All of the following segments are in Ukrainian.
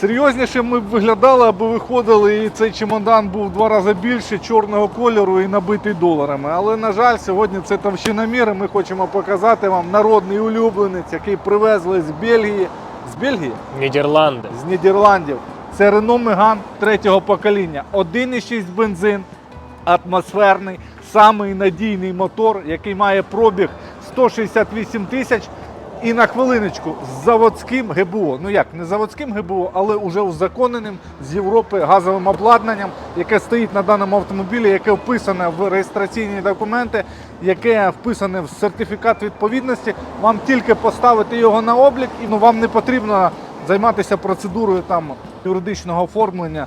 Серйозніше ми б виглядали, аби виходили, і цей чемодан був в два рази більше, чорного кольору і набитий доларами. Але, на жаль, сьогодні це товщиномір, і ми хочемо показати вам народний улюбленець, який привезли з Бельгії. З Бельгії? Нідерланди. з Нідерландів. Це Renault Megane третього покоління. 1,6 бензин, атмосферний, самий надійний мотор, який має пробіг 168 тисяч. І на хвилиночку з заводським ГБО. Ну як, не заводським ГБО, але вже узаконеним з Європи газовим обладнанням, яке стоїть на даному автомобілі, яке вписане в реєстраційні документи, яке вписане в сертифікат відповідності. Вам тільки поставити його на облік, і ну, вам не потрібно займатися процедурою там юридичного оформлення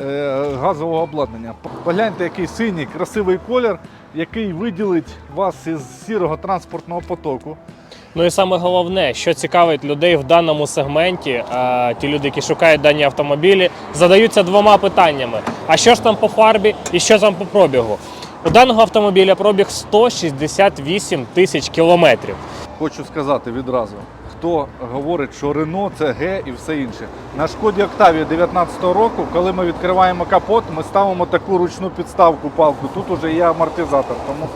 е, газового обладнання. Погляньте, який синій, красивий колір, який виділить вас із сірого транспортного потоку. Ну і саме головне, що цікавить людей в даному сегменті, а, ті люди, які шукають дані автомобілі, задаються двома питаннями: а що ж там по фарбі і що там по пробігу? У даного автомобіля пробіг 168 тисяч кілометрів. Хочу сказати відразу, хто говорить, що Рено це Г і все інше. На шкоді Октавії 19-го року, коли ми відкриваємо капот, ми ставимо таку ручну підставку палку. Тут уже є амортизатор. Тому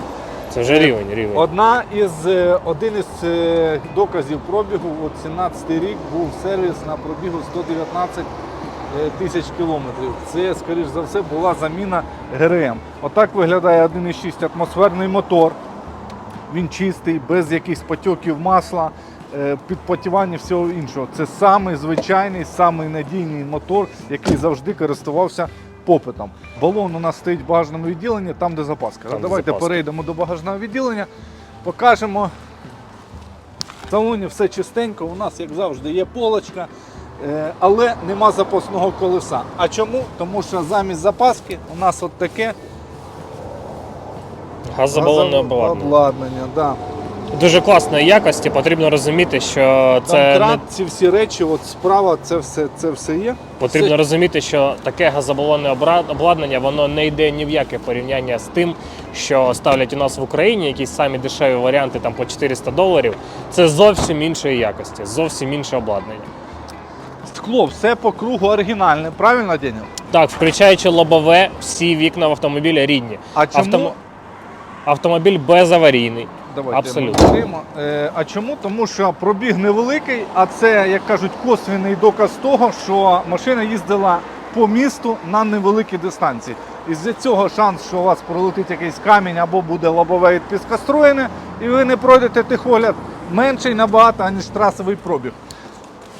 Це вже рівень, рівень. Одна із е, один із е, доказів пробігу, от 17 рік був сервіс на пробігу 119 е, тисяч кілометрів. Це, скоріш за все, була заміна ГРМ. Отак виглядає 1,6 атмосферний мотор. Він чистий, без якихось потьоків масла, підпотівання всього іншого. Це самий звичайний, самий надійний мотор, який завжди користувався попитом. Балон у нас стоїть в багажному відділенні, там де запаска. Там, де Давайте запаска. перейдемо до багажного відділення, покажемо. В салоні все чистенько, у нас, як завжди, є полочка, е, але нема запасного колеса. А чому? Тому що замість запаски у нас от таке Газобалонне обладнання. обладнання. Да. Дуже класної якості. Потрібно розуміти, що це кран, не ці всі речі, от справа, це все, це все є. Потрібно Все- розуміти, що таке газобалонне обладнання воно не йде ні в яке порівняння з тим, що ставлять у нас в Україні, якісь самі дешеві варіанти там по 400 доларів. Це зовсім іншої якості, зовсім інше обладнання. Скло, все по кругу оригінальне, правильно, Деня? Так, включаючи лобове, всі вікна в автомобілі рідні. А чому? Автомо- Автомобіль безаварійний. Давайте Абсолютно. ми. Е, а чому? Тому що пробіг невеликий, а це, як кажуть, косвіний доказ того, що машина їздила по місту на невеликій дистанції. І з цього шанс, що у вас пролетить якийсь камінь або буде лобове від піскостроєне, і ви не пройдете техогляд, менший набагато, аніж трасовий пробіг.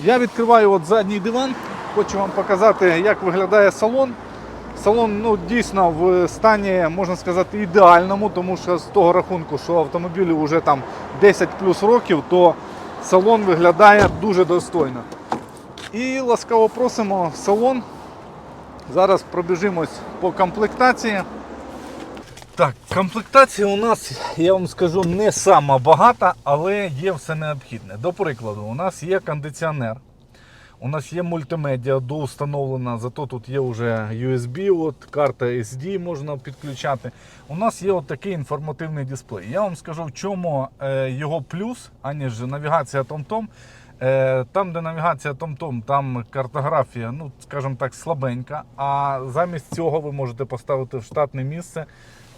Я відкриваю от задній диван, хочу вам показати, як виглядає салон. Салон ну, дійсно в стані, можна сказати, ідеальному, тому що з того рахунку, що автомобілю вже там 10 плюс років, то салон виглядає дуже достойно. І ласкаво просимо в салон. Зараз пробіжимось по комплектації. Так, комплектація у нас, я вам скажу, не сама багата, але є все необхідне. До прикладу, у нас є кондиціонер. У нас є мультимедіа доустановлена, зато тут є вже USB, от, карта SD можна підключати. У нас є от такий інформативний дисплей. Я вам скажу, в чому е, його плюс, аніж навігація TomTom. Е, там, де навігація TomTom, там картографія, ну, скажімо так, слабенька. А замість цього ви можете поставити в штатне місце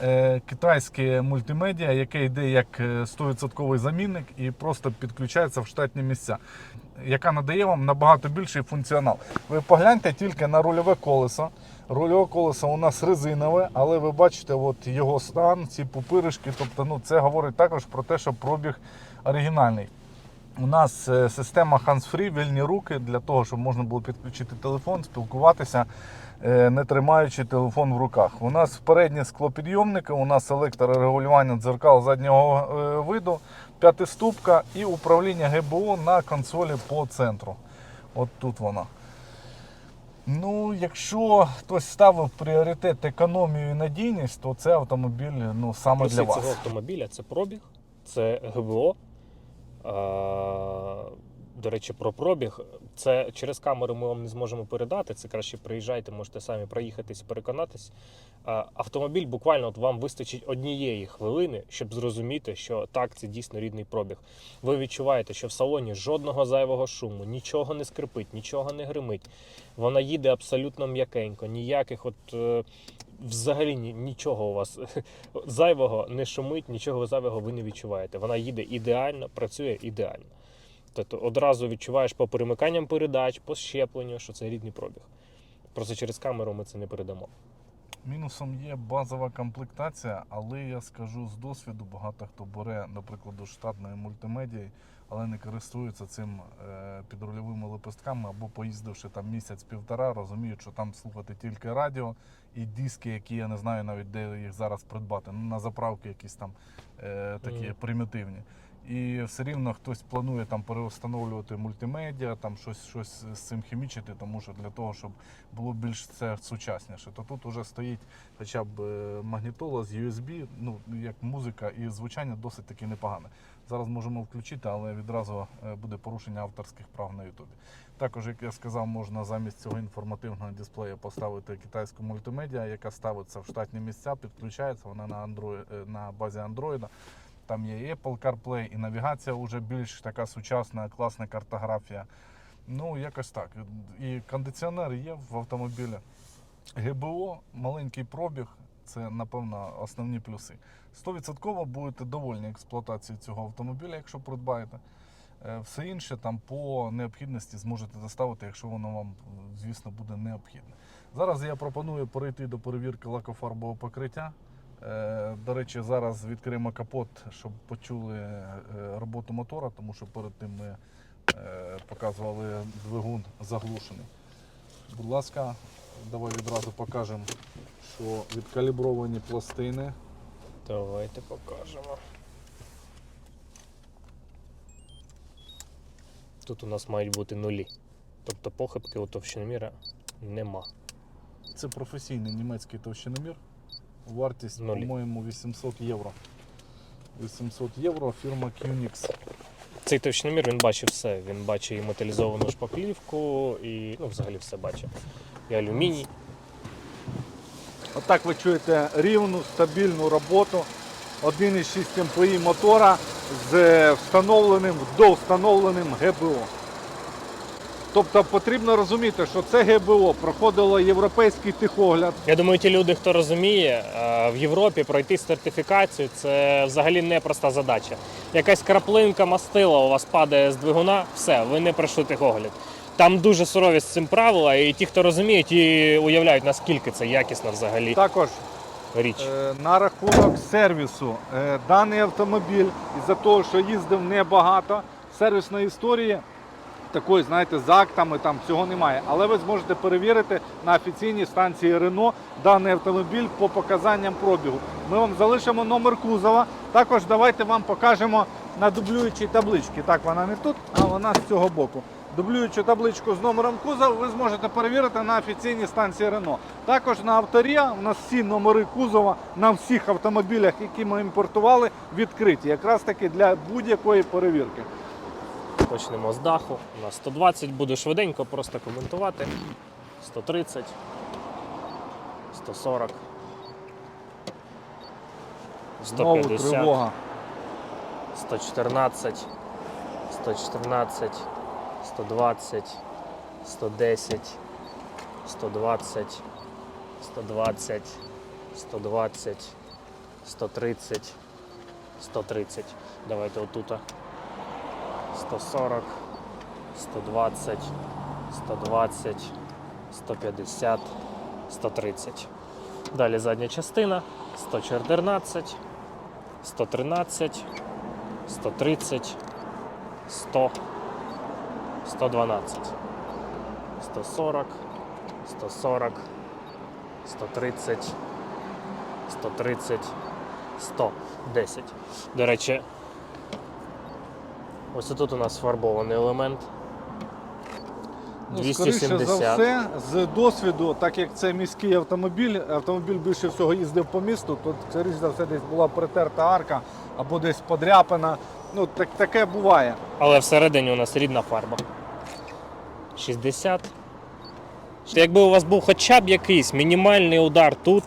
е, китайське мультимедіа, яке йде як е, 100% замінник і просто підключається в штатні місця, яка надає вам набагато більший функціонал. Ви погляньте тільки на рульове колесо. Рульове колесо у нас резинове, але ви бачите от його стан, ці пупиришки. Тобто, ну, це говорить також про те, що пробіг оригінальний. У нас е, система hands-free, вільні руки для того, щоб можна було підключити телефон, спілкуватися, е, не тримаючи телефон в руках. У нас передні склопідйомники, у нас електрорегулювання дзеркал заднього е, виду, п'ятиступка і управління ГБО на консолі по центру. От тут вона. Ну, якщо хтось ставив пріоритет економію і надійність, то це автомобіль ну, саме Плюси для вас. цього автомобіля це пробіг, це ГБО, е, До речі, про пробіг. Це через камеру ми вам не зможемо передати. Це краще приїжджайте, можете самі проїхатись, переконатись. Автомобіль буквально от вам вистачить однієї хвилини, щоб зрозуміти, що так, це дійсно рідний пробіг. Ви відчуваєте, що в салоні жодного зайвого шуму, нічого не скрипить, нічого не гримить. Вона їде абсолютно м'якенько, ніяких от. е, Взагалі нічого у вас зайвого не шумить, нічого зайвого ви не відчуваєте. Вона їде ідеально, працює ідеально. Тобто одразу відчуваєш по перемиканням передач, по щепленню, що це рідний пробіг. Просто через камеру ми це не передамо. Мінусом є базова комплектація, але я скажу з досвіду, багато хто бере, наприклад, до штатної мультимедії, але не користується цим е, підрульовими лепестками або поїздивши там місяць-півтора, розуміють, що там слухати тільки радіо і диски, які я не знаю навіть де їх зараз придбати. Ну, на заправки якісь там е, такі Мгм. примітивні. І все рівно хтось планує там переустановлювати мультимедіа, там щось, щось з цим хімічити, тому що для того, щоб було більш це сучасніше, то тут вже стоїть хоча б е, магнітола з USB, ну як музика, і звучання досить таки непогане. Зараз можемо включити, але відразу е, буде порушення авторських прав на Ютубі. Також, як я сказав, можна замість цього інформативного дисплея поставити китайську мультимедіа, яка ставиться в штатні місця, підключається вона на Android, е, на базі Android. Там є Apple CarPlay, і навігація вже більш така сучасна, класна картографія. Ну, якось так. І кондиціонер є в автомобілі. ГБО, маленький пробіг це, напевно, основні плюси. 100% будете довольні експлуатацією цього автомобіля, якщо придбаєте. Е, Все інше там по необхідності зможете доставити, якщо воно вам, звісно, буде необхідне. Зараз я пропоную перейти до перевірки лакофарбового покриття. Е, До речі, зараз відкриємо капот, щоб почули е, роботу мотора, тому що перед тим ми е, показували двигун заглушений. Будь ласка, давай відразу покажемо, що відкалібровані пластини. Давайте покажемо. Тут у нас мають бути нулі. Тобто похибки у товщиноміра нема. Це професійний німецький товщиномір. Вартість, по-моєму, 800 євро. 800 євро, фірма QNX. Цей товщиномір він бачив все. Він бачив і металізовану шпаклівку, і ну, взагалі все бачив. І алюміній. Отак ви чуєте рівну, стабільну роботу. 1,6 МПІ мотора з встановленим, довстановленим ГБО. Тобто потрібно розуміти, що це ГБО проходило європейський техогляд. Я думаю, ті люди, хто розуміє, е, в Європі пройти сертифікацію це взагалі непроста задача. Якась краплинка мастила у вас падає з двигуна, все, ви не пройшли техогляд. Там дуже сурові з цим правила, і ті, хто розуміє, ті уявляють, наскільки це якісна взагалі Також річ. Е, На рахунок сервісу. Е, Даний автомобіль, із-за того, що їздив небагато, сервісної історії такої, знаєте, з актами там цього немає. Але ви зможете перевірити на офіційній станції Рено даний автомобіль по показанням пробігу. Ми вам залишимо номер кузова. Також давайте вам покажемо на дублюючій табличці. Так, вона не тут, а вона з цього боку. Дублюючу табличку з номером кузова ви зможете перевірити на офіційній станції Рено. Також на авторія у нас всі номери кузова на всіх автомобілях, які ми імпортували, відкриті, якраз таки для будь-якої перевірки. Почнемо з даху. У нас 120, буду швиденько просто коментувати. 130, 140, Знову тривога. 114, 114, 120, 110, 120, 120, 120, 130, 130. Давайте отут. 140, 120, 120, 150, 130. Далі задня частина 114, 113, 130, 100, 112, 140, 140, 130, 130, 100, 10. До речі, ось тут у нас фарбований елемент. Ну, скоріше за все, з досвіду, так як це міський автомобіль, автомобіль більше всього їздив по місту, тут, скоріше за все, десь була притерта арка або десь подряпана, Ну, так, таке буває. Але всередині у нас рідна фарба. 60. Якби у вас був хоча б якийсь мінімальний удар тут,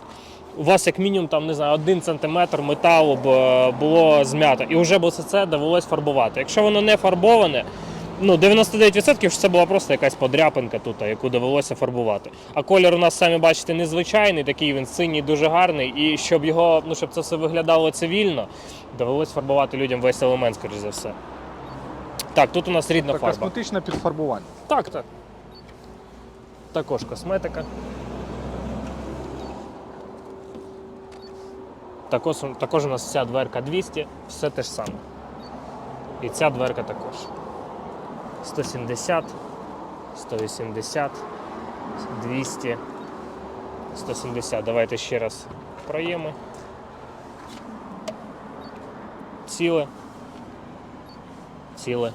у вас як мінімум там, не знаю, 1 см металу б е, було змято. І вже б це довелось фарбувати. Якщо воно не фарбоване, ну 99% що це була просто якась подряпинка тут, яку довелося фарбувати. А колір у нас, самі бачите, незвичайний, такий він синій, дуже гарний. І щоб його, ну щоб це все виглядало цивільно, довелось фарбувати людям весь елемент, скоріш за все. Так, тут у нас рідна Це фарба. косметичне підфарбування. Так, так. Також косметика. Також, також у нас ця дверка 200, все те ж саме. І ця дверка також. 170, 180, 200, 170. Давайте ще раз проєми. Ціле. Ціле.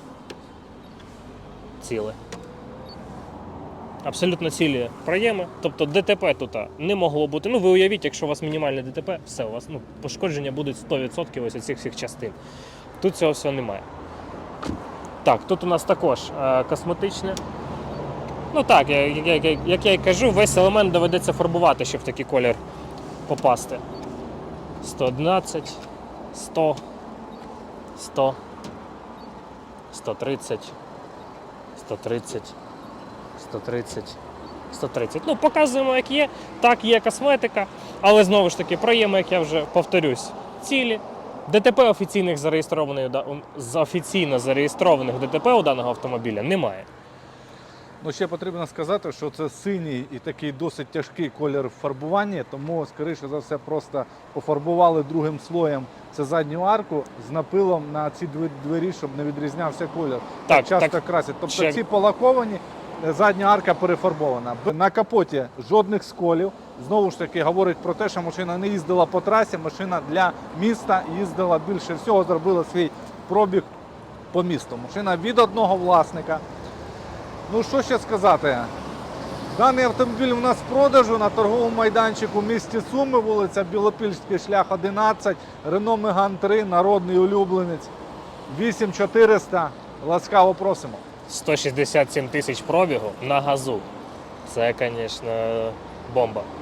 Ціле. Абсолютно цілі проєми. Тобто ДТП тут не могло бути. Ну, ви уявіть, якщо у вас мінімальне ДТП, все, у вас ну, пошкодження будуть 100% ось цих всіх частин. Тут цього всього немає. Так, тут у нас також е, косметичне. Ну так, як, як, як, як я і кажу, весь елемент доведеться фарбувати, щоб в такий колір попасти. 111, 100, 100, 130, 130. 130. 130. Ну, показуємо, як є. Так, є косметика, але знову ж таки, проєми, як я вже повторюсь, цілі. ДТП офіційних зареєстрованих з офіційно зареєстрованих ДТП у даного автомобіля немає. Ну, ще потрібно сказати, що це синій і такий досить тяжкий колір фарбування, тому, скоріше за все, просто пофарбували другим слоєм це задню арку з напилом на ці двері, щоб не відрізнявся колір. Так, часто так. красять. Тобто Ще- ці полаковані, задня арка перефарбована. На капоті жодних сколів. Знову ж таки, говорить про те, що машина не їздила по трасі, машина для міста їздила більше всього, зробила свій пробіг по місту. Машина від одного власника. Ну що ще сказати? Даний автомобіль у нас в продажу на торговому майданчику в місті Суми, вулиця Білопільський, шлях 11, Рено Меган 3, народний улюбленець. 8400. Ласкаво просимо. 167 тисяч пробігу на газу. Це, звісно, бомба.